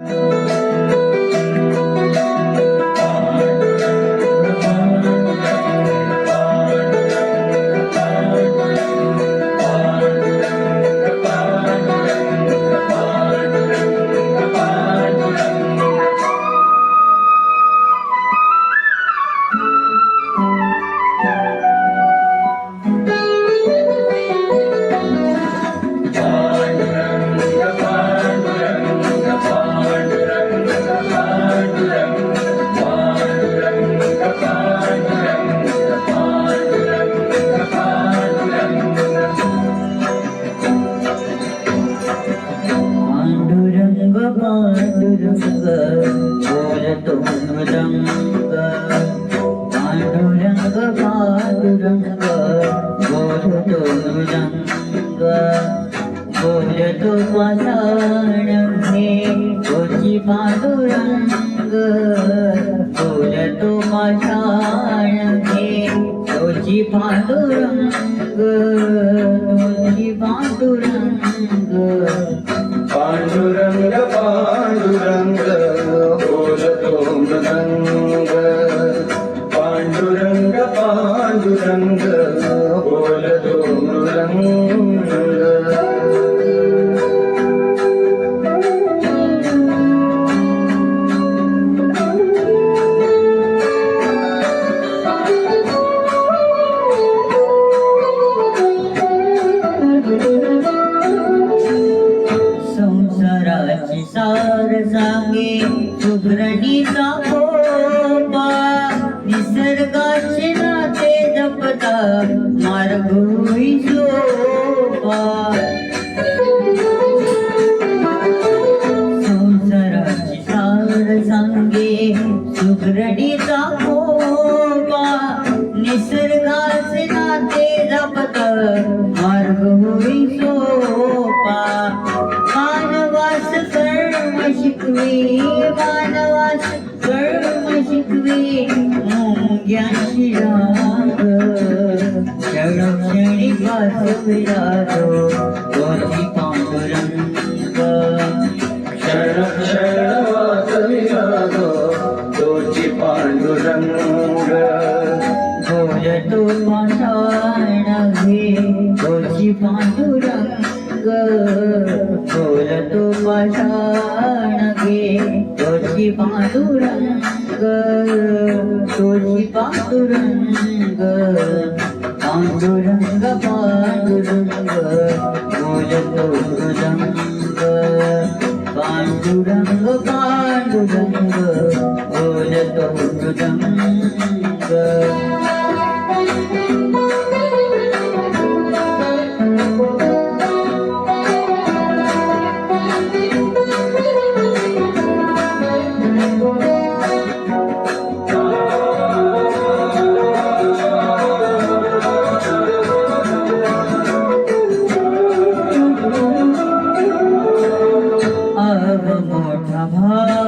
पांडुरंग पांडुरंग बोलतो मृदंग पांडुरंग पांडुरंग बोलतो मृदंग बोलतो पाषाण हे कोची पांडुरंग बोलतो पाषाण हे कोची पांडुरंग कोची पांडुरंग पांडुरंग पांडुरंग बोलतो मृदंग संसाराची सार सांगे सुग्रणीचा ते जपत मार्ग होई सोपा. मानवास कर्म शिकवी मानवास कर्म शिकवे मुंग्याशी राग. क्षणक्षणी पास गोची घे गोची पांडुरंग गोची पांडुरंग पांडुरंग पांडुरंग बोलतो मृदंग पांडुरंग पांडुरंग बोलतो मृदंग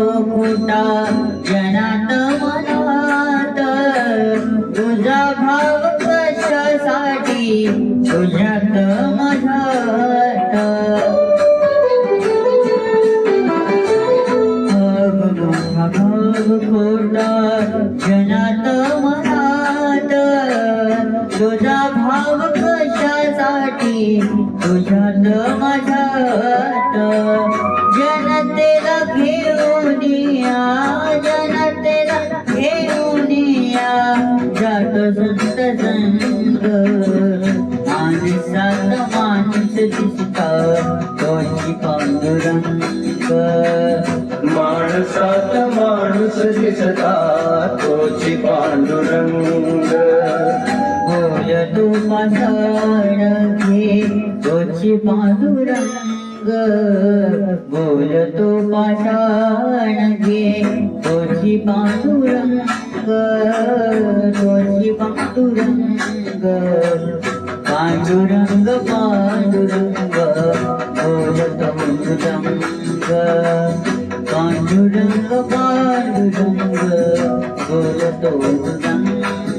खोटा जनात मनात. तुझा भाव कशासाठी? तुझ्यात माझ्यात भाव खोटा जनात मनात. तुझा भाव कशासाठी? तुझ्यात माझ्यात जनतेला घे माणूस दिसता तोची पांडुरंग बोलतो पाषाण घे तोची पांडुरंग बोलतो पाषाण घे तोची पांडुरंग तोची पांडुरंग पांडुरंग पांडुरंग पांडुरंग पांडुरंग बोलतो रंग